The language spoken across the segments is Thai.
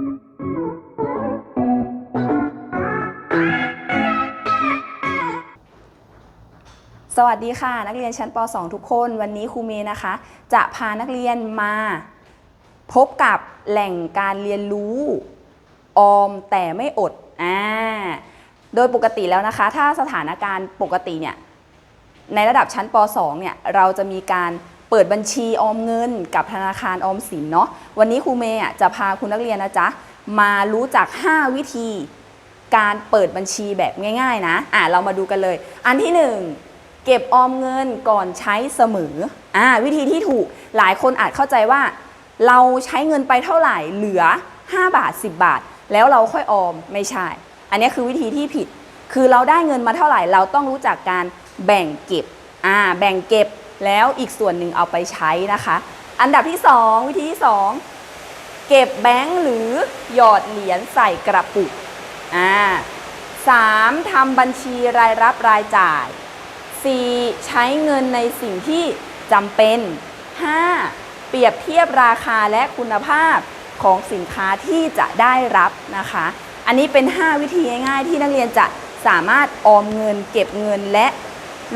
สวัสดีค่ะ นักเรียนชั้นป .2 ทุกคนวันนี้ครูเมย์นะคะ จะพานักเรียนมาพบกับแหล่งการเรียนรู้ออมแต่ไม่อดอ่าโดยปกติแล้วนะคะ ถ้าสถานการณ์ปกติเนี่ยในระดับชั้นป .2 เนี่ยเราจะมีการ เปิดบัญชีออมเงินกับธนาคารออมสินเนาะวันนี้ครูเมย์จะพาคุณนักเรียนนะจ๊ะมารู้จัก 5 วิธี การเปิดบัญชีแบบง่าย ๆ นะอะเรามาดูกันเลย อันที่หนึ่งเก็บออมเงินก่อนใช้เสมออ่าวิธีที่ถูกหลายคนอาจเข้าใจว่า เราใช้เงินไปเท่าไหร่เหลือ 5 บาท 10 บาท แล้วเราค่อยออมไม่ใช่ อันนี้คือวิธีที่ผิด คือเราได้เงินมาเท่าไหร่เราต้องรู้จักการแบ่งเก็บอ่าแบ่งเก็บ แล้วอีกส่วนหนึ่งเอาไปใช้นะคะ อันดับที่ 2 วิธีที่ 2 เก็บแบงค์หรือหยอดเหรียญใส่กระปุกอ่าสามทำบัญชีรายรับรายจ่าย 4. ใช้เงินในสิ่งที่จำเป็น 5. เปรียบเทียบราคาและคุณภาพของสินค้าที่จะได้รับนะคะ อันนี้เป็น 5 วิธีง่ายๆ ที่นักเรียนจะสามารถออมเงิน เก็บเงินและ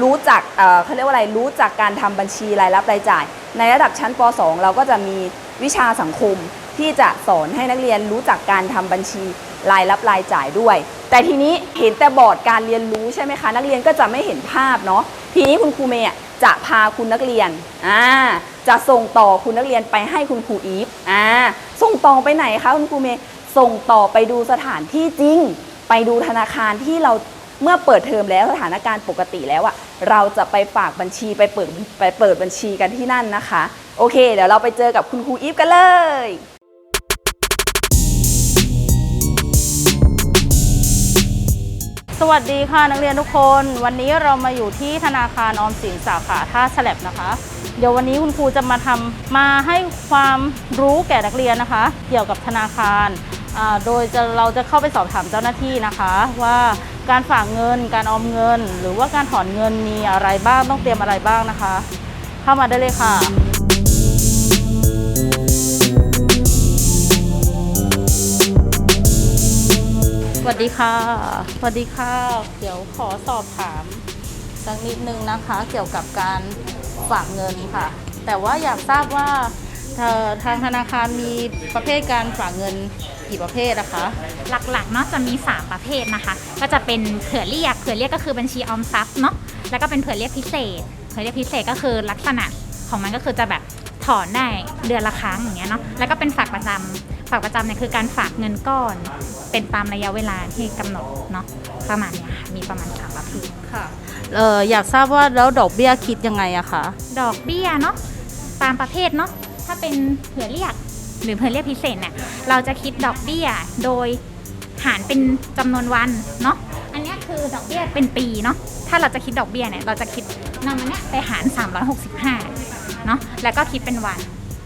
รู้จักเอ่อเขาเรียกว่าอะไรรู้จักการทำบัญชีรายรับรายจ่าย ในระดับชั้นป .2 เราก็จะมีวิชาสังคมที่จะสอนให้นักเรียนรู้จักการทำบัญชีรายรับรายจ่ายด้วย แต่ทีนี้เห็นแต่บอร์ดการเรียนรู้ใช่ไหมคะ นักเรียนก็จะไม่เห็นภาพเนาะทีนี้คุณครูเมย์อะจะพาคุณนักเรียนอ่าจะส่งต่อคุณนักเรียนไปให้คุณครูอีฟอ่าส่งต่อไปไหนคะคุณครูเมย์ส่งต่อไปดูสถานที่จริง ไปดูธนาคารที่เรา เมื่อเปิดเทอมแล้วสถานการณ์ปกติแล้วอะเราจะไปฝากบัญชีไปเปิดไปเปิดบัญชีกันที่นั่นนะคะ โอเค เดี๋ยวเราไปเจอกับคุณครูอีฟกันเลยสวัสดีค่ะนักเรียนทุกคน วันนี้เรามาอยู่ที่ธนาคารออมสินสาขาท่าฉลับนะคะ เดี๋ยววันนี้คุณครูจะมาทำมาให้ความรู้แก่นักเรียนนะคะ เกี่ยวกับธนาคารอ่าโดยจะเราจะเข้าไปสอบถามเจ้าหน้าที่นะคะว่า การฝากเงิน การออมเงิน หรือว่าการถอนเงินมีอะไรบ้างต้องเตรียมอะไรบ้างนะคะ เข้ามาได้เลยค่ะสวัสดีค่ะสวัสดีค่ะ เดี๋ยวขอสอบถามสักนิดนึงนะคะ เกี่ยวกับการฝากเงินค่ะ แต่ว่าอยากทราบว่า ทางธนาคารมีประเภทการฝากเงินกี่ประเภทนะคะ หลักๆเนาะจะมี 3 ประเภทนะคะ ก็จะเป็นเผื่อเรียกเผื่อเรียกก็คือบัญชีออมทรัพย์เนาะแล้วก็เป็นเผื่อเรียกพิเศษ เผื่อเรียกพิเศษก็คือลักษณะของมันก็คือจะแบบถอนได้เดือนละครั้งอย่างเงี้ยเนาะแล้วก็เป็นฝากประจำฝากประจำเนี่ยคือการฝากเงินก้อน เป็นตามระยะเวลาที่กำหนดเนาะประมาณเนี้ยค่ะมีประมาณสามประเภทค่ะเอ่ออยากทราบว่าแล้วดอกเบี้ยคิดยังไงอะคะดอกเบี้ยเนาะตามประเภทเนาะ ถ้าเป็นเผื่อเรียก หรือเผื่อเรียกพิเศษเนี่ยเราจะคิดดอกเบี้ยโดยหารเป็นจำนวนวันเนาะอันเนี้ยคือดอกเบี้ยเป็นปีเนาะถ้าเราจะคิดดอกเบี้ยเนี่ยเราจะคิดนำอันเนี้ยไปหาร 365เนาะแล้วก็คิดเป็นวัน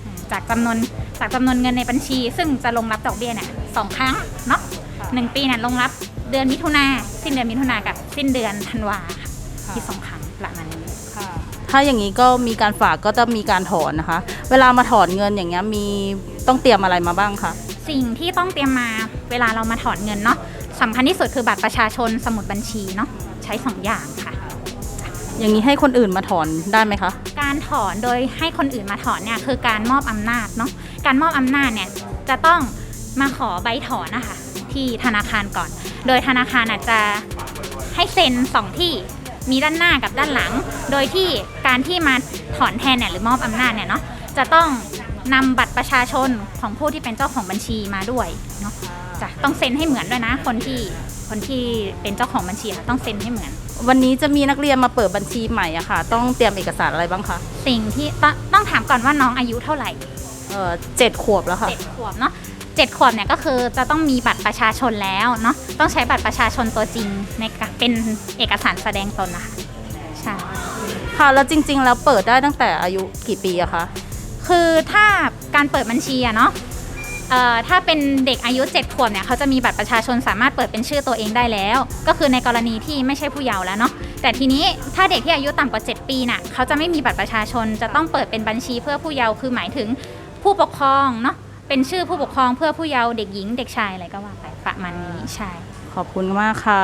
อืมจากจำนวนจากจำนวนเงินในบัญชี ซึ่งจะลงรับดอกเบี้ยเนี่ยสองครั้งเนาะหนึ่งปีเนี่ยลงรับเดือนมิถุนาสิ้นเดือนมิถุนากับสิ้นเดือนธันวาค่ะที่สองครั้งประมาณนี้ ถ้าอย่างนี้ก็มีการฝากก็จะมีการถอนนะคะ เวลามาถอนเงินอย่างเงี้ยมีต้องเตรียมอะไรมาบ้างคะสิ่งที่ต้องเตรียมมาเวลาเรามาถอนเงินเนาะสำคัญที่สุดคือบัตรประชาชนสมุดบัญชีเนาะใช้สองอย่างค่ะ อย่างนี้ให้คนอื่นมาถอนได้ไหมคะการถอนโดยให้คนอื่นมาถอนเนี่ยคือการมอบอำนาจเนาะการมอบอำนาจเนี่ยจะต้องมาขอใบถอนนะคะที่ธนาคารก่อน โดยธนาคารอาจจะให้เซ็นสองที่ มีด้านหน้ากับด้านหลัง โดยที่การที่มาถอนแทนเนี่ยหรือมอบอำนาจเนี่ยเนาะจะต้องนำบัตรประชาชนของผู้ที่เป็นเจ้าของบัญชีมาด้วยเนาะจะต้องเซ็นให้เหมือนด้วยนะ คนที่คนที่เป็นเจ้าของบัญชีอะต้องเซ็นให้เหมือน วันนี้จะมีนักเรียนมาเปิดบัญชีใหม่อะค่ะ ต้องเตรียมเอกสารอะไรบ้างคะสิ่งที่ต้องต้องถามก่อนว่าน้องอายุเท่าไหร่เอ่อเจ็ดขวบแล้วค่ะเจ็ดขวบเนาะ เจ็ดขวบเนี่ยก็คือจะต้องมีบัตรประชาชนแล้วเนาะต้องใช้บัตรประชาชนตัวจริงในการเป็นเอกสารแสดงตนนะคะใช่ค่ะแล้วจริง ๆ แล้วเปิดได้ตั้งแต่อายุกี่ปีอะคะคือถ้าการเปิดบัญชีอะเนาะเอ่อถ้าเป็นเด็กอายุ7ขวบเนี่ยเขาจะมีบัตรประชาชนสามารถเปิดเป็นชื่อตัวเองได้แล้ว ก็คือในกรณีที่ไม่ใช่ผู้เยาว์แล้วเนาะแต่ทีนี้ถ้าเด็กที่อายุต่ำกว่า 7 ปีน่ะเขาจะไม่มีบัตรประชาชนจะต้องเปิดเป็นบัญชีเพื่อผู้เยาว์คือหมายถึงผู้ปกครองเนาะ เป็นชื่อผู้ปกครองเพื่อผู้เยาว์เด็กหญิงเด็กชายอะไรก็ว่าไปประมาณนี้ใช่ ขอบคุณมากค่ะ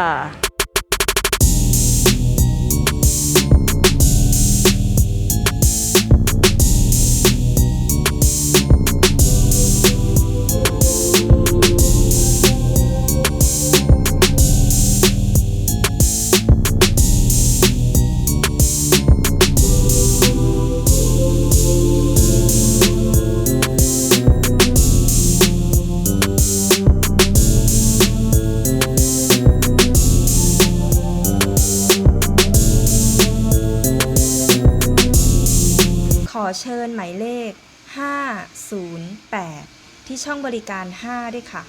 ที่ช่องบริการ 5 ด้วยค่ะ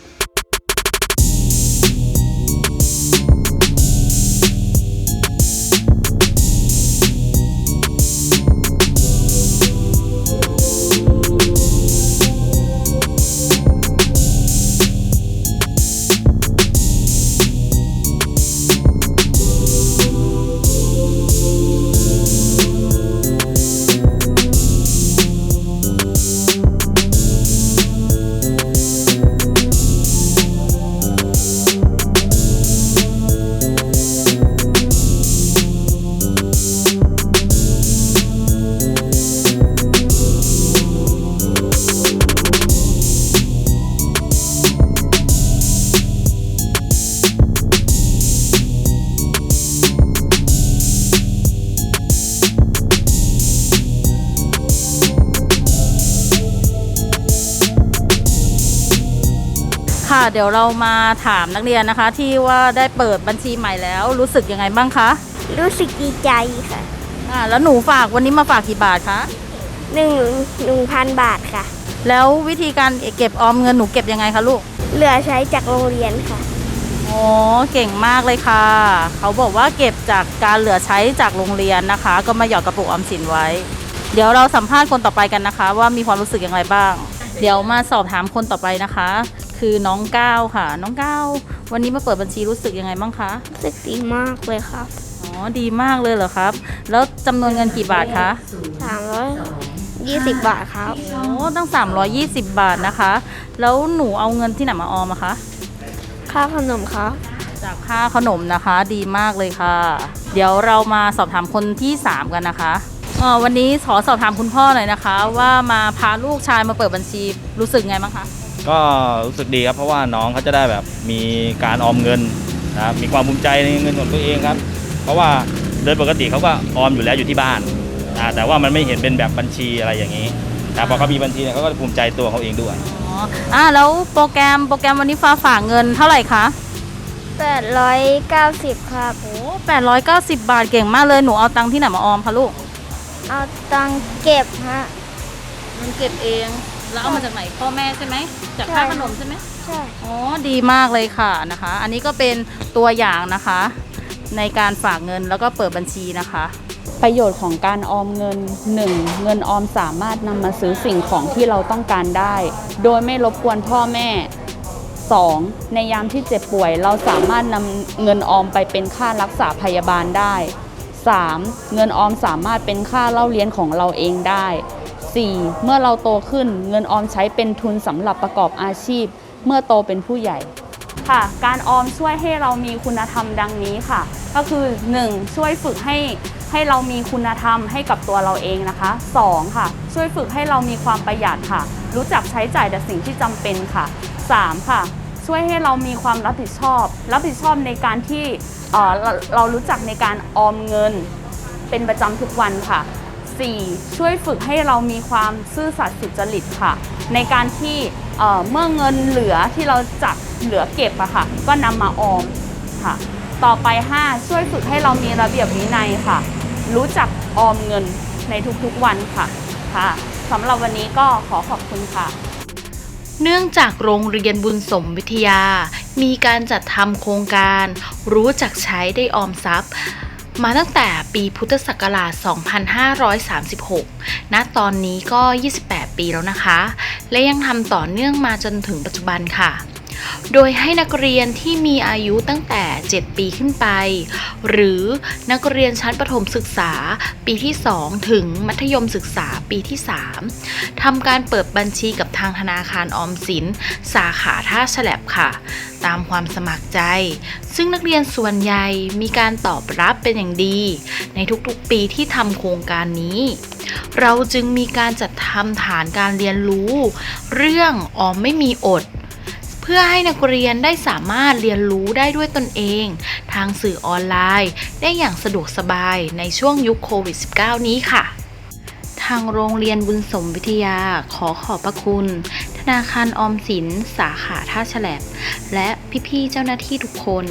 เดี๋ยวเรามาถามนักเรียนนะคะ ที่ว่าได้เปิดบัญชีใหม่แล้ว รู้สึกยังไงบ้างคะรู้สึกดีใจค่ะอ่าแล้วหนูฝากวันนี้มาฝากกี่บาทคะหนึ่งหนึ่งพันบาทค่ะ แล้ววิธีการเก็บออมเงินหนูเก็บยังไงคะลูกเหลือใช้จากโรงเรียนค่ะอ๋อเก่งมากเลยค่ะ เขาบอกว่าเก็บจากการเหลือใช้จากโรงเรียนนะคะ ก็มาหยอดกระปุกออมสินไว้ เดี๋ยวเราสัมภาษณ์คนต่อไปกันนะคะ ว่ามีความรู้สึกอย่างไรบ้าง เดี๋ยวมาสอบถามคนต่อไปนะคะ คือน้องก้าวค่ะ น้องก้าววันนี้มาเปิดบัญชีรู้สึกยังไงบ้างคะรู้สึกดีมากเลยครับ อ๋อดีมากเลยเหรอครับ แล้วจำนวนเงินกี่บาทคะสามร้อยยี่สิบบาทครับโอ้ตั้ง 320 บาทนะคะ แล้วหนูเอาเงินที่ไหนมาออมอะคะค่าขนมครับ จากค่าขนมนะคะดีมากเลยค่ะ เดี๋ยวเรามาสอบถามคนที่ 3 กันนะคะเอ่อวันนี้ขอสอบถามคุณพ่อหน่อยนะคะ ว่ามาพาลูกชายมาเปิดบัญชีรู้สึกไงบ้างคะ ก็รู้สึกดีครับเพราะว่าน้องเขาจะได้แบบมีการออมเงินนะครับมีความภูมิใจในเงินของตัวเองครับ เพราะว่าโดยปกติเขาก็ออมอยู่แล้วอยู่ที่บ้านอ่าแต่ว่ามันไม่เห็นเป็นแบบบัญชีอะไรอย่างนี้แต่พอเขามีบัญชีเนี่ยเขาก็ภูมิใจตัวเขาเองด้วยอ๋ออ่าแล้วโปรแกรมโปรแกรมวันนี้ฟ้าฝากเงินเท่าไหร่คะแปดร้อยเก้าสิบครับ โอ้890 บาทเก่งมากเลยหนูเอาตังค์ที่ไหนมาออมคะลูกเอาตังค์เก็บฮะมันเก็บเอง แล้วเอามาจากไหนพ่อแม่ใช่ไหมจากค่าขนมใช่ไหมใช่อ๋อดีมากเลยค่ะนะคะ อันนี้ก็เป็นตัวอย่างนะคะ ในการฝากเงินแล้วก็เปิดบัญชีนะคะ ประโยชน์ของการออมเงิน 1. เงินออมสามารถนำมาซื้อสิ่งของที่เราต้องการได้ โดยไม่รบกวนพ่อแม่ 2. ในยามที่เจ็บป่วย เราสามารถนำเงินออมไปเป็นค่ารักษาพยาบาลได้ 3. เงินออมสามารถเป็นค่าเล่าเรียนของเราเองได้ 4. เมื่อเราโตขึ้นเงินออมใช้เป็นทุนสำหรับประกอบอาชีพ เมื่อโตเป็นผู้ใหญ่ ค่ะ การออมช่วยให้เรามีคุณธรรมดังนี้ค่ะ ก็คือ 1. ช่วยฝึกให้ให้เรามีคุณธรรมให้กับตัวเราเองนะคะ 2. ค่ะ ช่วยฝึกให้เรามีความประหยัดค่ะ รู้จักใช้จ่ายแต่สิ่งที่จำเป็นค่ะ 3. ค่ะ ช่วยให้เรามีความรับผิดชอบ รับผิดชอบในการที่เอ่อเราเรารู้จักในการออมเงิน เป็นประจำทุกวันค่ะ 4. ช่วยฝึกให้เรามีความซื่อสัตย์สุจริตค่ะ ในการที่เมื่อเงินเหลือที่เราจับเหลือเก็บอะค่ะ ก็นำมาออมค่ะ ต่อไป 5. ช่วยฝึกให้เรามีระเบียบวินัยค่ะ รู้จักออมเงินในทุกๆวันค่ะค่ะสำหรับวันนี้ก็ขอขอบคุณค่ะ เนื่องจากโรงเรียนบุญสมวิทยา มีการจัดทำโครงการ รู้จักใช้ได้ออมทรัพย์ มาตั้งแต่ปีพุทธศักราช 2536 ณ ตอนนี้ก็ 28 ปีแล้วนะคะ และยังทำต่อเนื่องมาจนถึงปัจจุบันค่ะ โดยให้นักเรียนที่มีอายุตั้งแต่ 7 ปีขึ้นไป หรือนักเรียนชั้นประถมศึกษาปีที่ 2 ถึงมัธยมศึกษาปีที่ 3ทำการเปิดบัญชีกับทางธนาคารออมสิน สาขาท่าฉลับค่ะ ตามความสมัครใจ ซึ่งนักเรียนส่วนใหญ่มีการตอบรับเป็นอย่างดี ในทุกๆปีที่ทำโครงการนี้เราจึงมีการจัดทำฐานการเรียนรู้ เรื่องออมไม่มีอด เพื่อให้นักเรียนได้สามารถเรียนรู้ได้ด้วยตนเอง ทางสื่อออนไลน์ ได้อย่างสะดวกสบายในช่วงยุคโควิด -19 นี้ค่ะ ทางโรงเรียนบุญสมวิทยาขอขอบพระคุณ ธนาคารออมสิน สาขาท่าฉลบและพี่ๆเจ้าหน้าที่ทุกคน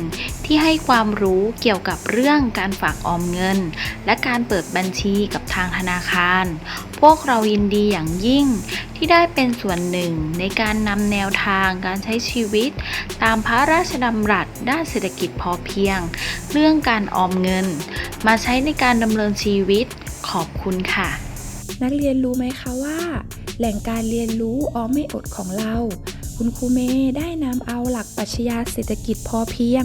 ที่ให้ความรู้เกี่ยวกับเรื่องการฝากออมเงิน และการเปิดบัญชีกับางธนาคาร พวกเรายินดีอย่างยิ่งที่ได้เป็นส่วนหนึ่งในการนำแนวทางการใช้ชีวิต ตามพระราชดำรัสด้านเศรษฐกิจพอเพียง เรื่องการออมเงิน มาใช้ในการดำเนินชีวิตขอบคุณค่ะ นักเรียนรู้ไหมคะว่า แหล่งการเรียนรู้ออมไม่อดของเรา คุณครูเมย์ได้นำเอาหลักปรัชญาเศรษฐกิจพอเพียง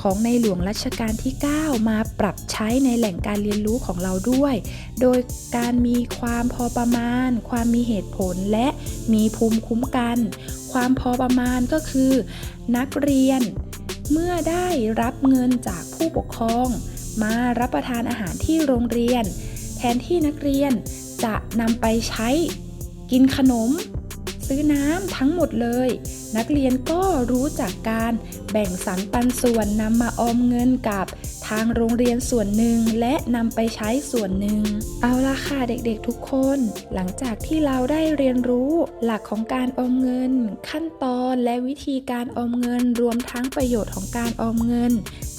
ของในหลวงรัชกาลที่ 9 มาปรับใช้ในแหล่งการเรียนรู้ของเราด้วย โดยการมีความพอประมาณ ความมีเหตุผลและมีภูมิคุ้มกัน ความพอประมาณก็คือ นักเรียน เมื่อได้รับเงินจากผู้ปกครอง มารับประทานอาหารที่โรงเรียน แทนที่นักเรียนจะนำไปใช้กินขนม ซื้อน้ำทั้งหมดเลย นักเรียนก็รู้จักการแบ่งสรรปันส่วนนำมาออมเงินกับทางโรงเรียนส่วนหนึ่งและนำไปใช้ส่วนหนึ่ง เอาละค่ะเด็กๆทุกคน หลังจากที่เราได้เรียนรู้หลักของการออมเงิน ขั้นตอนและวิธีการออมเงิน รวมทั้งประโยชน์ของการออมเงิน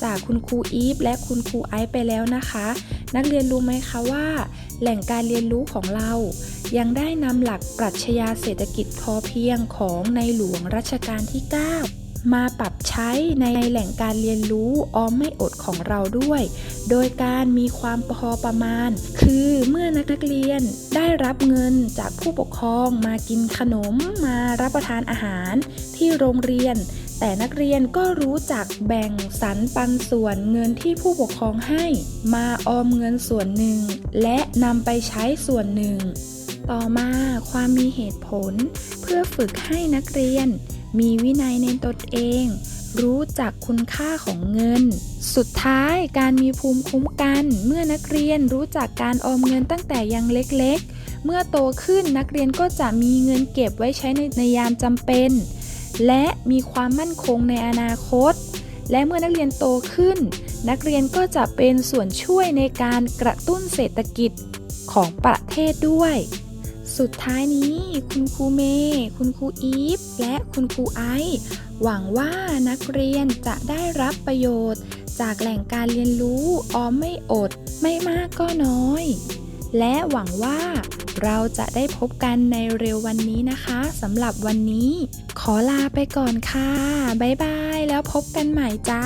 จากคุณครูอีฟและคุณครูไอซ์ไปแล้วนะคะ นักเรียนรู้ไหมคะว่า แหล่งการเรียนรู้ของเรา ยังได้นำหลักปรัชญาเศรษฐกิจพอเพียงของในหลวงรัชกาลที่ 9 มาปรับใช้ในแหล่งการเรียนรู้ออมไม่อดของเราด้วย โดยการมีความพอประมาณ คือเมื่อนักเรียนได้รับเงินจากผู้ปกครองมากินขนมมารับประทานอาหารที่โรงเรียนแต่นักเรียนก็รู้จักแบ่งสรรปันส่วนเงินที่ผู้ปกครองให้ มาออมเงินส่วนหนึ่ง และนำไปใช้ส่วนหนึ่ง ต่อมาความมีเหตุผล เพื่อฝึกให้นักเรียน มีวินัยในตนเอง รู้จักคุณค่าของเงิน สุดท้ายการมีภูมิคุ้มกัน เมื่อนักเรียนรู้จักการออมเงินตั้งแต่ยังเล็กๆ เมื่อโตขึ้นนักเรียนก็จะมีเงินเก็บไว้ใช้ในในยามจำเป็น และมีความมั่นคงในอนาคต และเมื่อนักเรียนโตขึ้น นักเรียนก็จะเป็นส่วนช่วยในการกระตุ้นเศรษฐกิจของประเทศด้วย สุดท้ายนี้คุณครูเมย์คุณครูอีฟ และคุณครูไอซ์หวังว่านักเรียนจะได้รับประโยชน์ จากแหล่งการเรียนรู้ออมไม่อด ไม่มากก็น้อย และหวังว่าเราจะได้พบกันในเร็ววันนี้นะคะสำหรับวันนี้ ขอลาไปก่อนค่ะ บ๊ายบาย แล้วพบกันใหม่จ้า